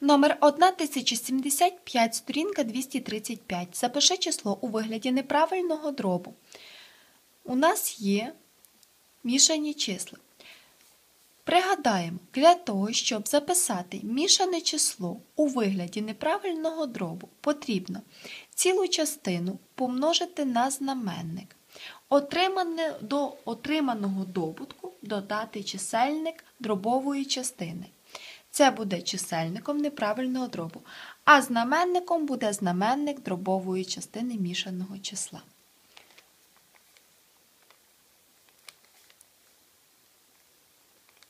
Номер 1075, сторінка 235. Запиши число у вигляді неправильного дробу. У нас є мішані числа. Пригадаємо, для того, щоб записати мішане число у вигляді неправильного дробу, потрібно цілу частину помножити на знаменник. Отримане, до отриманого добутку додати чисельник дробової частини. Це буде чисельником неправильного дробу, а знаменником буде знаменник дробової частини мішаного числа.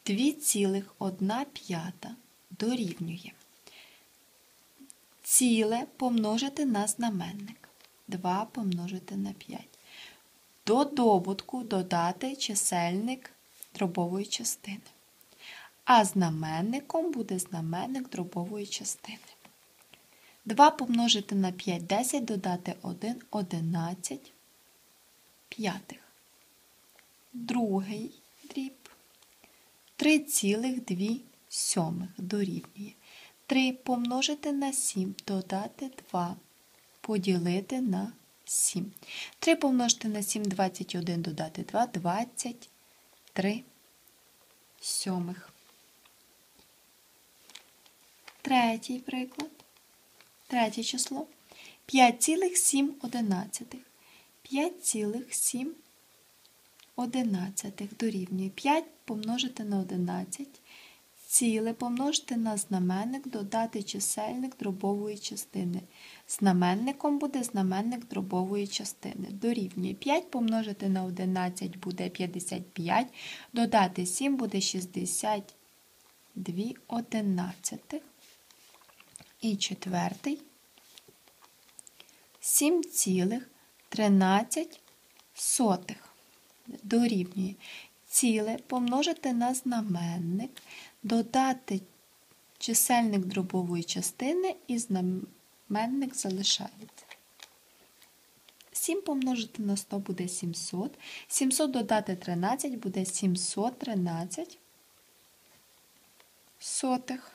Дві цілих одна п'ята дорівнює. Ціле помножити на знаменник. 2 помножити на 5. До добутку додати чисельник дробової частини. А знаменником буде знаменник дробової частини. 2 помножити на 5 10, додати 1 11 п'ятих. Другий дріб 3,2 сьомих дорівнює. 3 помножити на 7, додати 2, поділити на 7. 3 помножити на 7, 21, додати 2, 23 сьомих. Третій приклад. Третє число. 5,7 одинадцятих. 5,7 одинадцятих дорівнює 5 помножити на 11, ціле помножити на знаменник, додати чисельник дробової частини. Знаменником буде знаменник дробової частини. Дорівнює 5 помножити на 11 буде 55, додати 7 буде 62 одинадцятих. І четвертий 7,13 сотих дорівнює ціле помножити на знаменник, додати чисельник дробової частини і знаменник залишається. 7 помножити на 100 буде 700. 700 додати 13 буде 713 сотих.